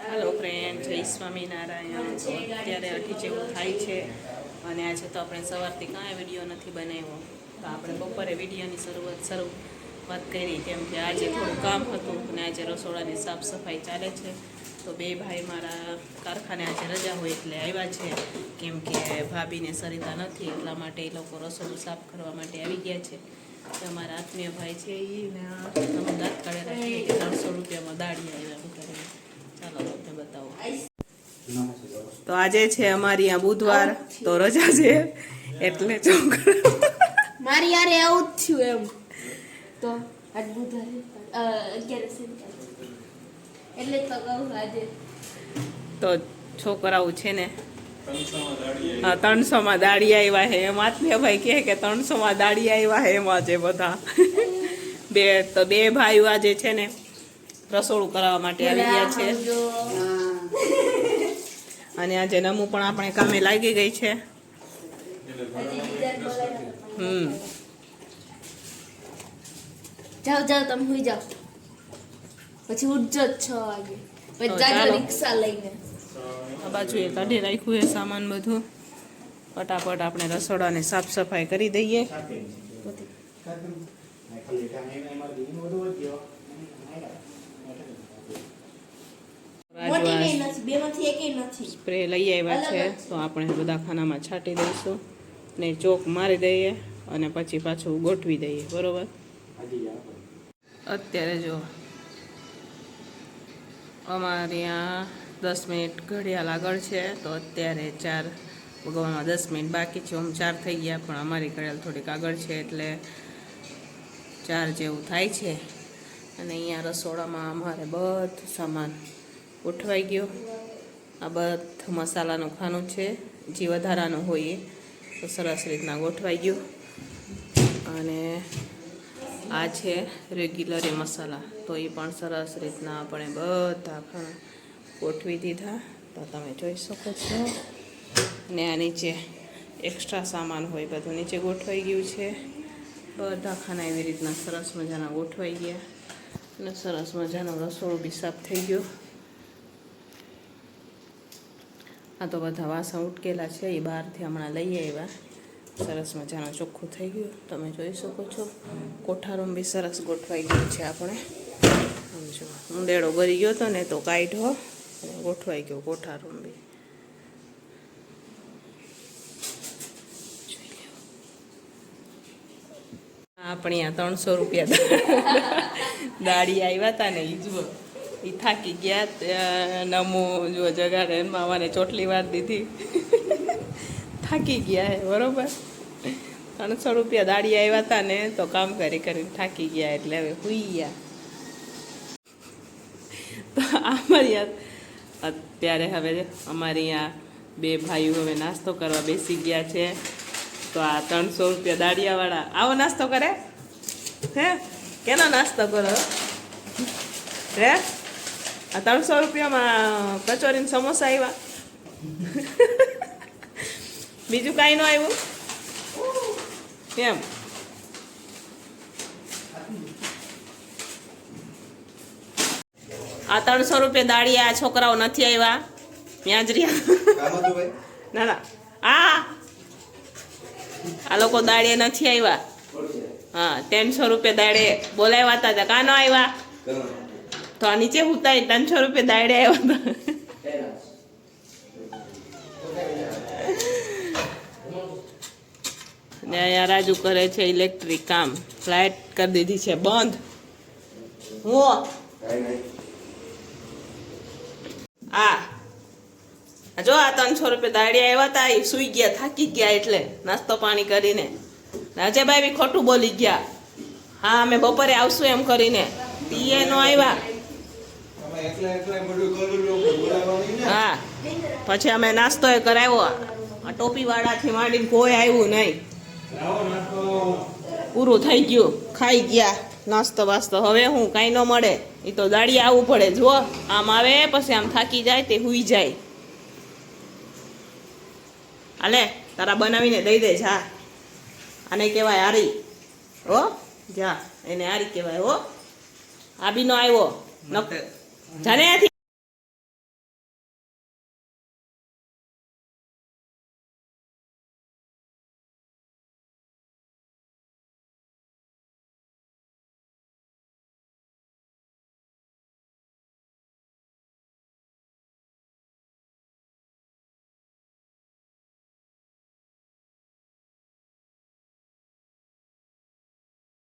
Hello friend જય સ્વામિનારાયણ. અત્યારે અઢી જેવું થાય છે અને આજે તો આપણે સવારથી કાંઈ વીડિયો નથી બનાવ્યો. તો આપણે બપોરે વિડીયોની શરૂઆત શરૂઆત કરી, કેમ કે આજે થોડું કામ હતું અને આજે રસોડાની સાફ ચાલે છે. તો બે ભાઈ મારા કારખાને આજે રજા હોય એટલે આવ્યા છે. કેમ કે ભાભીને સરિતા નથી, એટલા માટે એ લોકો રસોડું સાફ કરવા માટે આવી ગયા છે. અમારા આત્મીય ભાઈ છે એ દાંત કાઢે રાખીએ ત્રણસો રૂપિયામાં દાળી આવ્યા એમ કરીને બતાવો તો આજે છે અમારી આ બુધવાર. તો રજા છે. એટલે છોકરા મારી યારે આવું જ થયું એમ. તો આજ બુધવારે અગિયારસ એટલે તો કહું આજે. તો છોકરાઓ છે ને હા ત્રણસોમાં દાડી આવ્યા છે એમ આત્મીયભાઈ કહે કે ત્રણસોમાં દાડી આવ્યા છે એમાં છે બધા. બે તો બે ભાઈઓ આજે છે ને રસોડું કરાવવા માટે આવી ગયા છે. અને આજે નમુ પણ આપણે કામે લાગી ગઈ છે. હમ. જાઓ જાઓ તમે હુઈ જાઓ. પછી ઉઠજો જ છ વાગે પછી જાજો રિક્ષા લઈને. આ બાજુએ કાઢી રાખ્યું છે સામાન બધું. ફટાફટ આપણે રસોડાને સાફ સફાઈ કરી દઈએ. મોટી કઈ રાજવાસ નથી બે માંથી એકેય નથી. સ્પ્રે લઈ આવ્યા છે તો આપણે બધા ખાનામાં છાંટી દઈશું ને ચોક મારી દઈએ અને પછી પાછું ગોઠવી દઈએ બરોબર? અત્યારે જો અમારે ત્યાં દસ મિનિટ ઘડિયાળ આગળ છે તો અત્યારે ચાર ભગવાનમાં દસ મિનિટ બાકી છે આમ ચાર થઈ ગયા પણ અમારી ઘડિયાળ થોડીક આગળ છે એટલે ચાર જેવું થાય છે. અને અહીંયા રસોડામાં અમારે બધું સામાન ઉઠવાઈ ગયો. આ બધું મસાલાનું ખાનું છે, જે વધારાનું હોય એ, તો સરસ રીતના ગોઠવાઈ ગયું. અને આ છે રેગ્યુલરી મસાલા, તો એ પણ સરસ રીતના આપણે બધા ખાણા ગોઠવી દીધા. તો તમે જોઈ શકો છો. ને આ નીચે એક્સ્ટ્રા સામાન હોય બધું નીચે ગોઠવાઈ ગયું છે. બધા ખાના એવી રીતના સરસ મજાના ગોઠવાઈ ગયા. અને સરસ મજાનો રસોડું બી સાફ થઈ ગયો. આ તો બધા વાસણ ઉટકેલા છે, એ બહારથી હમણાં લઈ આવ્યા. સરસ મજાનું ચોખ્ખું થઈ ગયું. તમે જોઈ શકો છો, કોઠારૂમ બી સરસ ગોઠવાઈ ગયું છે આપણે. સમજો ઊંડેડો ગરી ગયો હતો ને, તો કાઢો ગોઠવાઈ ગયો કોઠારૂમ બી. આપણે આ ત્રણસો રૂપિયા દાડી આવ્યા હતા ને એ જુઓ. એ થાકી ગયા નમો જો જગાડે મામાને ચોટલી વાર દીધી. થાકી ગયા હે બરોબર? ત્રણસો રૂપિયા દાડી આવ્યા હતા ને તો કામ કરી કરીને થાકી ગયા એટલે હવે હુઈ ગયા. તો અમારી અત્યારે હવે અમારી આ બે ભાઈઓ હવે નાસ્તો કરવા બેસી ગયા છે. તો આ ત્રણસો રૂપિયા દાડિયાવાળા, આવો નાસ્તો કરે. હે? કેનો નાસ્તો કરો? હે? આ ત્રણસો રૂપિયામાં કચોરી ને સમોસા આવ્યા બીજું કાંઈ ન આવ્યું કેમ? આ ત્રણસો રૂપિયા દાળિયા છોકરાઓ નથી આવ્યા ત્યાં જ રહ્યા. ના ના. આ! આ લોકો દાળે નથી આવ્યા હા, ત્રણસો રૂપિયા દાડે બોલાવ્યા હતા. ત્યાં કાં આવ્યા તો આ નીચે ઉતારી ત્રણસો રૂપિયા દાડે આવ્યા હતા ને અહીંયા રાજુ કરે છે ઇલેક્ટ્રિક કામ. ફ્લાઇટ કરી દીધી છે. બંધ. હું આ. જો આ ત્રણસો રૂપિયા દાડિયા આવ્યા હતા એ સુઈ ગયા, થાકી ગયા એટલે નાસ્તો પાણી કરીને. રાજેભાઈ બી ખોટું બોલી ગયા. હા, અમે બપોરે આવશું એમ કરીને. પીએ નો આવ્યા. હા. પછી અમે નાસ્તો એ કરાવ્યો. આ ટોપીવાળાથી માંડીને કોઈ આવ્યું નહીં. પૂરું થઈ ગયું. ખાઈ ગયા. નાસ્તો વાસ્તો હવે હું કાંઈ ન મળે. એ તો દાડી આવવું પડે. જુઓ આમ આવે પછી આમ થાકી જાય તે હુઈ જાય. હાલે તારા બનાવીને દઈ દે જા. આને કહેવાય આરી હો જા. એને આરી કહેવાય હો. આ બી નો આવ્યો. ન- જાને ત્યાંથી